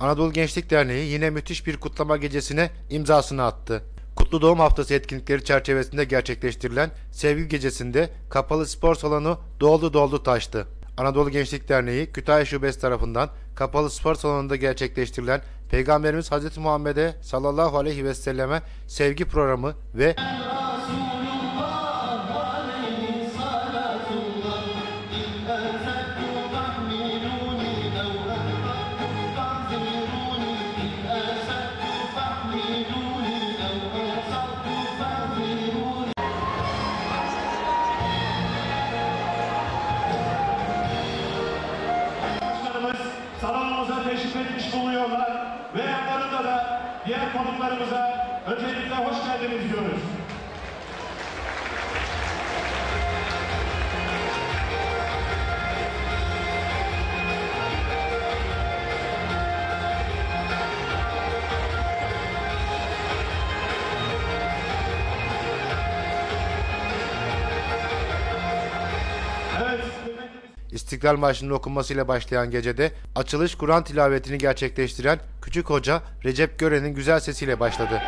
Anadolu Gençlik Derneği yine müthiş bir kutlama gecesine imzasını attı. Kutlu Doğum Haftası etkinlikleri çerçevesinde gerçekleştirilen Sevgi Gecesi'nde kapalı spor salonu doldu doldu taştı. Anadolu Gençlik Derneği Kütahya Şubesi tarafından kapalı spor salonunda gerçekleştirilen Peygamberimiz Hz. Muhammed'e sallallahu aleyhi ve selleme sevgi programı ve bulunuyorlar ve yanlarında da diğer konuklarımıza öncelikle hoş geldiniz diyoruz. İstiklal Marşı'nın okunmasıyla başlayan gecede açılış Kur'an tilavetini gerçekleştiren Küçük Hoca Recep Gören'in güzel sesiyle başladı.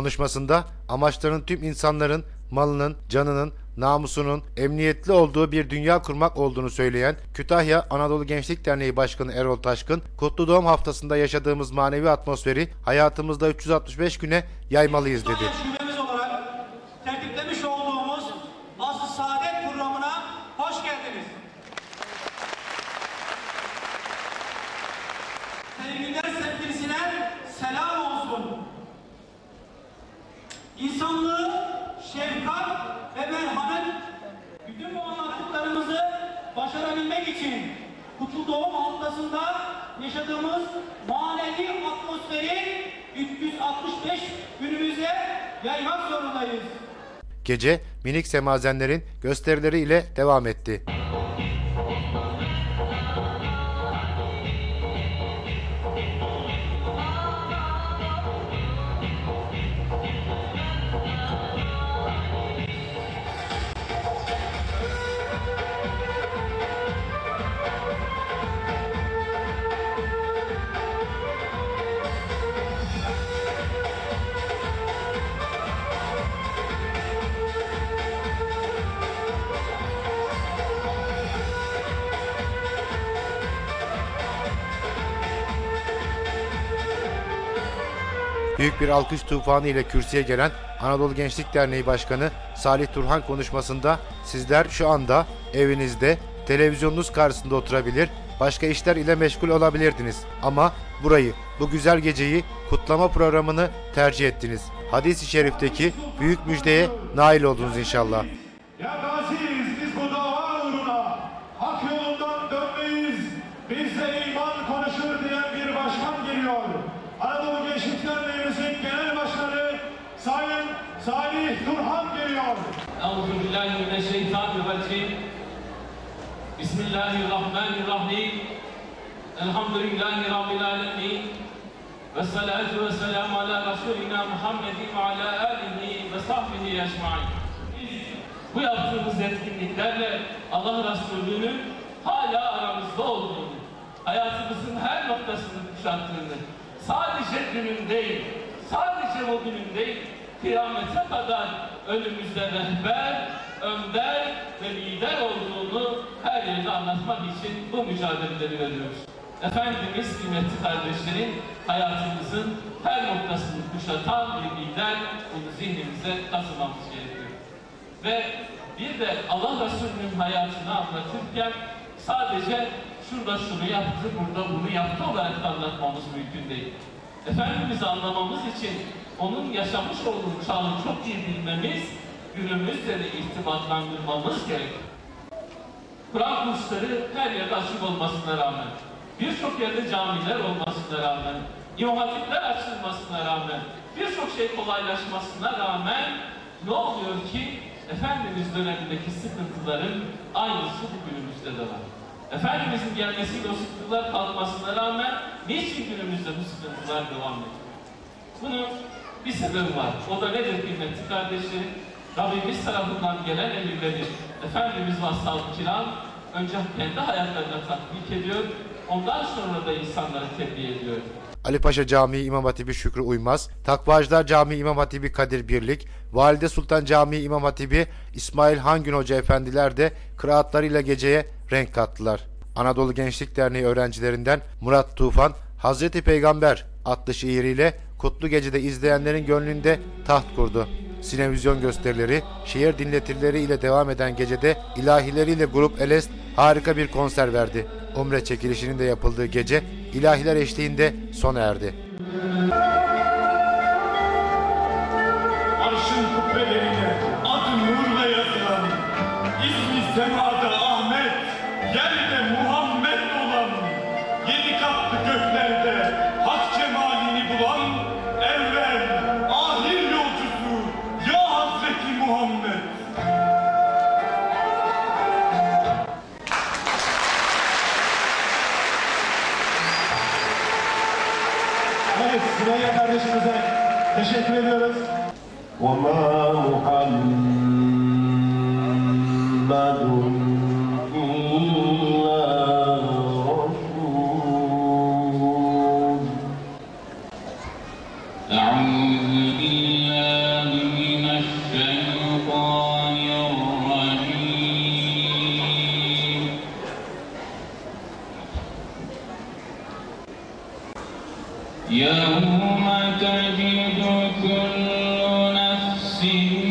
Konuşmasında amaçlarının tüm insanların malının, canının, namusunun emniyetli olduğu bir dünya kurmak olduğunu söyleyen Kütahya Anadolu Gençlik Derneği Başkanı Erol Taşkın, Kutlu Doğum Haftası'nda yaşadığımız manevi atmosferi hayatımızda 365 güne yaymalıyız dedi. Kutlu Doğum Haftası'nda yaşadığımız manevi atmosferi 365 günümüze yaymak zorundayız. Gece minik semazenlerin gösterileri ile devam etti. Büyük bir alkış tufanı ile kürsüye gelen Anadolu Gençlik Derneği Başkanı Salih Turhan konuşmasında sizler şu anda evinizde, televizyonunuz karşısında oturabilir, başka işler ile meşgul olabilirdiniz. Ama burayı, bu güzel geceyi, kutlama programını tercih ettiniz. Hadis-i şerifteki büyük müjdeye nail oldunuz inşallah. Biz bu iman konuşur diyen bir. Anadolu Gençlik Derneğimizin Genel Başkanı Sayın Salih Turhan geliyor. Euzubillahimineşşeytanirracim. Bismillahirrahmanirrahim. Elhamdülillahi Rabbil Alemin. Ve salatu ve selamu ala Resulina Muhammedin ve ala alihi ve sahbihi ecmain. Bu yaptığımız etkinliklerle Allah Resulü'nün hala aramızda olduğunu, hayatımızın her noktasını kuşattığını, sadece dünün değil, sadece bugünün değil, kıyamete kadar önümüzde rehber, önder ve lider olduğunu her yerde anlatmak için bu mücadeleleri veriyoruz. Efendimiz kıymetli kardeşlerin hayatımızın her noktasını kuşatan bir lider bunu zihnimize kazımamız gerekiyor. Ve bir de Allah Resulü'nün hayatını anlatırken sadece şurada şunu yaptı, burada bunu yaptı olarak anlatmamız mümkün değil. Efendimiz'i anlamamız için onun yaşamış olduğu çağı çok iyi bilmemiz, günümüzle de irtibatlandırmamız gerekir. Kur'an kursları her yerde açık olmasına rağmen, birçok yerde camiler olmasına rağmen, imam açılmasına rağmen, birçok şey kolaylaşmasına rağmen ne oluyor ki Efendimiz dönemindeki sıkıntıların aynısı bugünümüzde de var. Efendimizin gelmesiyle o sıkıntılar kalkmasına rağmen niçin günümüzde bu sıkıntılar devam ediyor? Bunun bir sebebi var. O da nedir kıymetli kardeşlerim? Rabbimiz tarafından gelen emirleri Efendimiz ve ashab-ı kiram önce kendi hayatlarına tatbik ediyor, ondan sonra da insanları tebliğ ediyor. Ali Paşa Camii İmam Hatibi Şükrü Uymaz, Takvacılar Camii İmam Hatibi Kadir Birlik, Valide Sultan Camii İmam Hatibi İsmail Hangün Hoca Efendiler de kıraatlarıyla geceye renk kattılar. Anadolu Gençlik Derneği öğrencilerinden Murat Tufan, Hazreti Peygamber adlı şiiriyle Kutlu Gece'de izleyenlerin gönlünde taht kurdu. Sinevizyon gösterileri, şiir dinletirleri ile devam eden gecede ilahileriyle grup Elest harika bir konser verdi. Umre çekilişinin de yapıldığı gece ilahiler eşliğinde sona erdi. Arşın kubbelerine adı nurla yazılan, ismi semada yerde Muhammed olan, yedi katlı göklerde hak cemalini bulan, evvel, ahir yolcusu, ya Hazreti Muhammed. Evet, Süreyya kardeşimize teşekkür ediyoruz. وما محمد see